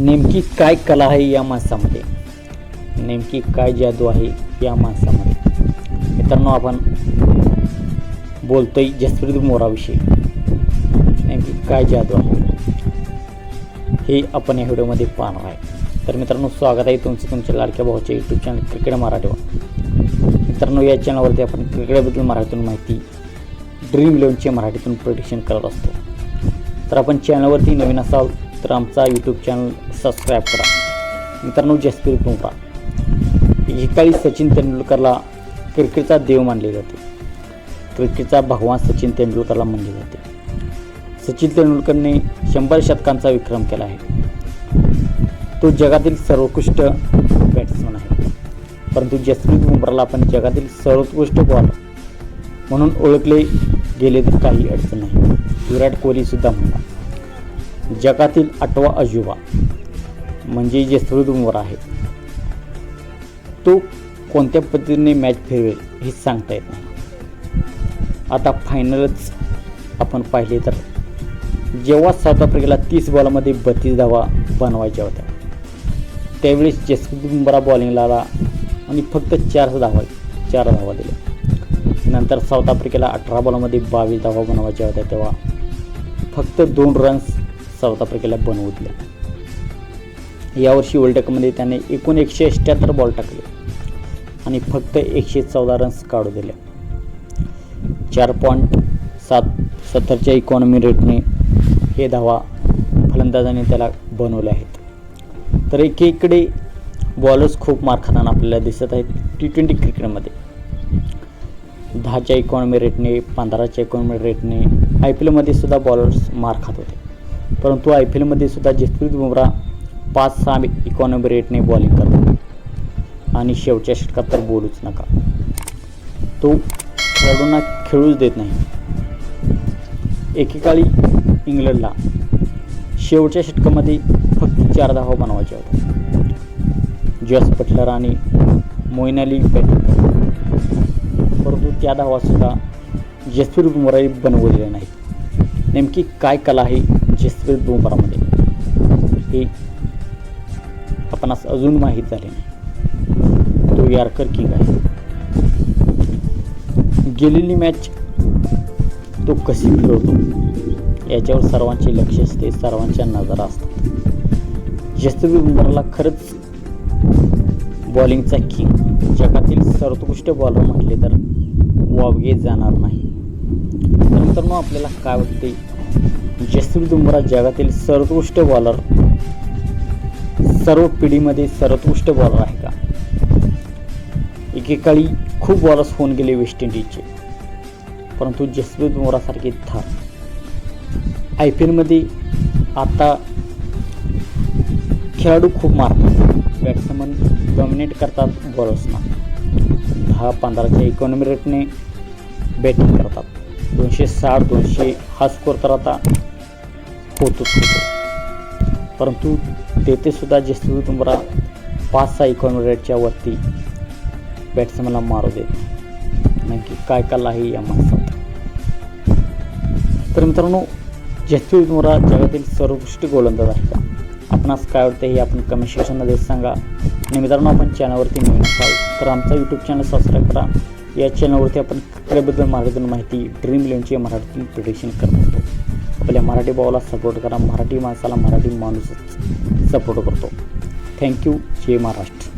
नेमकी काय कला आहे या माणसामध्ये? नेमकी काय जादू आहे या माणसामध्ये? मित्रांनो आपण बोलतोय जसप्रीत मोराविषयी. नेमकी काय जादू आहे? हे आपण या व्हिडिओमध्ये पाहणार आहे. तर मित्रांनो स्वागत आहे तुमचं तुमच्या लाडक्या भावाच्या यूट्यूब चॅनल क्रिकेट मराठीवर. मित्रांनो या चॅनलवरती आपण क्रिकेटबद्दल मराठीतून माहिती ड्रीम इलेव्हनचे मराठीतून प्रोडिक्शन करत असतो. तर आपण चॅनलवरती नवीन असाल तर आमचा यूट्यूब चॅनल सबस्क्राईब करा. मित्रांनो जसप्रीत बुमरा एकाळी सचिन तेंडुलकरला क्रिकेटचा देव मानले जाते. क्रिकेटचा भगवान सचिन तेंडुलकरला मानले जाते. सचिन तेंडुलकरने शंभर शतकांचा विक्रम केला आहे. तो जगातील सर्वोत्कृष्ट बॅट्समन आहे. परंतु जसप्रीत बुमराला आपण जगातील सर्वोत्कृष्ट बॉलर म्हणून ओळखले गेले तर काही अडचण नाही. विराट कोहलीसुद्धा म्हणला जगातील आठवा अजुबा म्हणजे जे बुमरा आहे. तो कोणत्या पद्धतीने मॅच फिरवेल हे सांगता येत नाही. आता फायनलच आपण पाहिले तर जेव्हा साऊथ आफ्रिकेला तीस बॉलमध्ये बत्तीस धावा बनवायच्या होत्या त्यावेळेस जसप्रीत बुमरा बॉलिंगला आला आणि फक्त चार धावा चार धावा दिल्या. नंतर साऊथ आफ्रिकेला अठरा बॉलमध्ये बावीस धावा बनवायच्या होत्या तेव्हा फक्त दोन रन्स साऊथ आफ्रिकेला बनवू दिल्या यावर्षी वर्ल्ड कपमध्ये त्याने एकूण एकशे अठ्ठ्याहत्तर बॉल टाकले. आणि फक्त एकशे चौदा रन्स काढू दिले. चार पॉईंट सात सत्तरच्या इकॉनॉमी रेटने हे धावा फलंदाजाने त्याला बनवले आहेत. तर एकीकडे बॉलर्स खूप मार खाताना आपल्याला दिसत आहेत टी ट्वेंटी क्रिकेटमध्ये दहाच्या इकॉनॉमी रेटने पंधराच्या इकॉनॉमी रेटने आय पी एलमध्ये सुद्धा बॉलर्स मार खात होते. परंतु आय पी एलमध्ये सुद्धा जसप्रीत बुमरा पाच सहा इकॉनॉमी रेटने बॉलिंग करतो आणि शेवटच्या षटकात तर बोलूच नका. तो खेळाडूंना खेळूच देत नाही. एकेकाळी इंग्लंडला शेवटच्या षटकामध्ये फक्त चार धावा बनवायच्या होत्या. जस बटलर आणि मोईन अली बॅटिंग परंतु त्या धावासुद्धा जसप्रीत बुमराही बनवलेल्या नाहीत. नेमकी काय कला आहे जसप्रीत बुमरामध्ये हे आपणास अजून माहीत झाले नाही. तो यार्कर किंग आहे गेलेली मॅच तो कशी खेळतो? याच्यावर सर्वांचे लक्ष असते सर्वांच्या नजरा असतात. जसप्रीत बुमराला खरंच बॉलिंगचा किंग जगातील सर्वोत्कृष्ट बॉलर म्हटले तर वावगे जाणार नाही. नंतर मग आपल्याला काय वाटते? जसप्रीत दुमरा जगातील सर्वोत्कृष्ट बॉलर सर्व पिढीमध्ये सर्वोत्कृष्ट बॉलर आहे का? एकेकाळी खूप बॉलर्स होऊन गेले वेस्ट इंडिजचे परंतु जसप्रीत बुमरासारखे थार. आय पी एलमध्ये आता खेळाडू खूप मारतात. बॅट्समन डॉमिनेट करतात बॉलर्सना दहा पंधराच्या इकॉनॉमी रेटने बॅटिंग करतात. दोनशे साठ दोनशे हा स्कोर तर आता होतोच होतो. परंतु तेथेसुद्धा सुद्धा तुम्हाला पाच सहा इकॉनॉमी वरती बॅट्समॅनला मारू देत नक्की काय कला आहे या माणसात? तर मित्रांनो जसप्रीत तुम्हाला जगातील सर्वोत्कृष्ट गोलंदाज आहे का? आपणास काय वाटतं हे आपण कमेंट सेक्शनमध्ये सांगा. आणि मित्रांनो आपण चॅनलवरती नवीन असाल तर आमचा यूट्यूब चॅनल सबस्क्राईब करा. या चॅनलवरती आपण क्रिकेटबद्दल मार्गदर्शन माहिती ड्रीम इलेव्हनची मराठीतून प्रिडिक्शन करतो आपल्या मराठी भावाला सपोर्ट करा. मराठी माणसाला मराठी माणूसच सपोर्ट करतो. थँक्यू जय महाराष्ट्र.